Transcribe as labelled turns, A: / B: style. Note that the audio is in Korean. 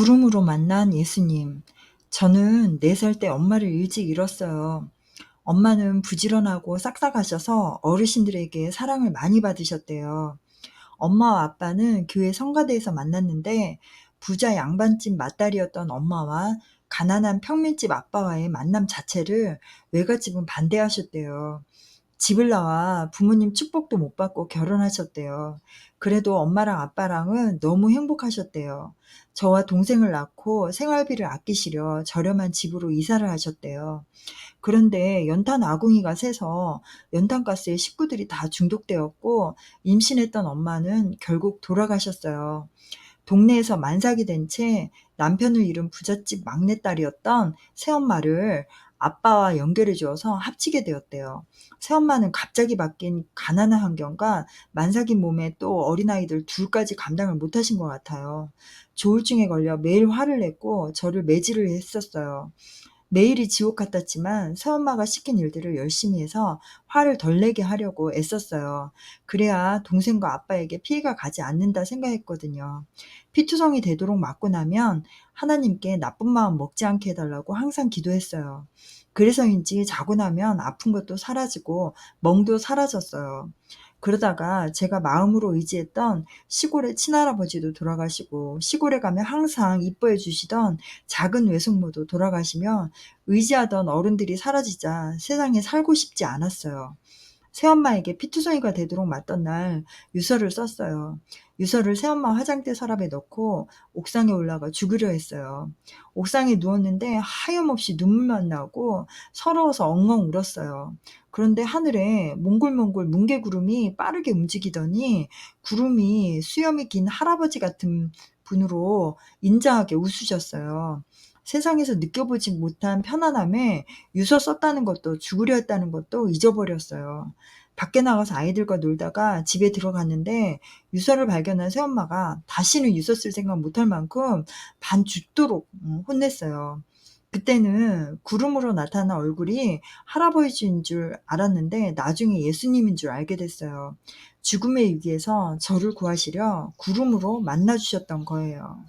A: 구름으로 만난 예수님. 저는 4살 때 엄마를 일찍 잃었어요. 엄마는 부지런하고 싹싹하셔서 어르신들에게 사랑을 많이 받으셨대요. 엄마와 아빠는 교회 성가대에서 만났는데 부자 양반집 맏딸이었던 엄마와 가난한 평민집 아빠와의 만남 자체를 외갓집은 반대하셨대요. 집을 나와 부모님 축복도 못 받고 결혼하셨대요. 그래도 엄마랑 아빠랑은 너무 행복하셨대요. 저와 동생을 낳고 생활비를 아끼시려 저렴한 집으로 이사를 하셨대요. 그런데 연탄 아궁이가 새서 연탄가스에 식구들이 다 중독되었고 임신했던 엄마는 결국 돌아가셨어요. 동네에서 만삭이 된 채 남편을 잃은 부잣집 막내딸이었던 새엄마를 아빠와 연결해 주어서 합치게 되었대요. 새엄마는 갑자기 바뀐 가난한 환경과 만삭인 몸에 또 어린아이들 둘까지 감당을 못하신 것 같아요. 조울증에 걸려 매일 화를 냈고 저를 매질을 했었어요. 매일이 지옥 같았지만 새엄마가 시킨 일들을 열심히 해서 화를 덜 내게 하려고 애썼어요. 그래야 동생과 아빠에게 피해가 가지 않는다 생각했거든요. 피투성이 되도록 맞고 나면 하나님께 나쁜 마음 먹지 않게 해달라고 항상 기도했어요. 그래서인지 자고 나면 아픈 것도 사라지고 멍도 사라졌어요. 그러다가 제가 마음으로 의지했던 시골의 친할아버지도 돌아가시고 시골에 가면 항상 이뻐해 주시던 작은 외숙모도 돌아가시며 의지하던 어른들이 사라지자 세상에 살고 싶지 않았어요. 새엄마에게 피투성이가 되도록 맞던 날 유서를 썼어요. 유서를 새엄마 화장대 서랍에 넣고 옥상에 올라가 죽으려 했어요. 옥상에 누웠는데 하염없이 눈물만 나고 서러워서 엉엉 울었어요. 그런데 하늘에 몽골몽골 뭉게구름이 빠르게 움직이더니 구름이 수염이 긴 할아버지 같은 분으로 인자하게 웃으셨어요. 세상에서 느껴보지 못한 편안함에 유서 썼다는 것도 죽으려 했다는 것도 잊어버렸어요. 밖에 나가서 아이들과 놀다가 집에 들어갔는데 유서를 발견한 새엄마가 다시는 유서 쓸 생각 못할 만큼 반 죽도록 음, 혼냈어요. 그때는 구름으로 나타난 얼굴이 할아버지인 줄 알았는데 나중에 예수님인 줄 알게 됐어요. 죽음의 위기에서 저를 구하시려 구름으로 만나주셨던 거예요.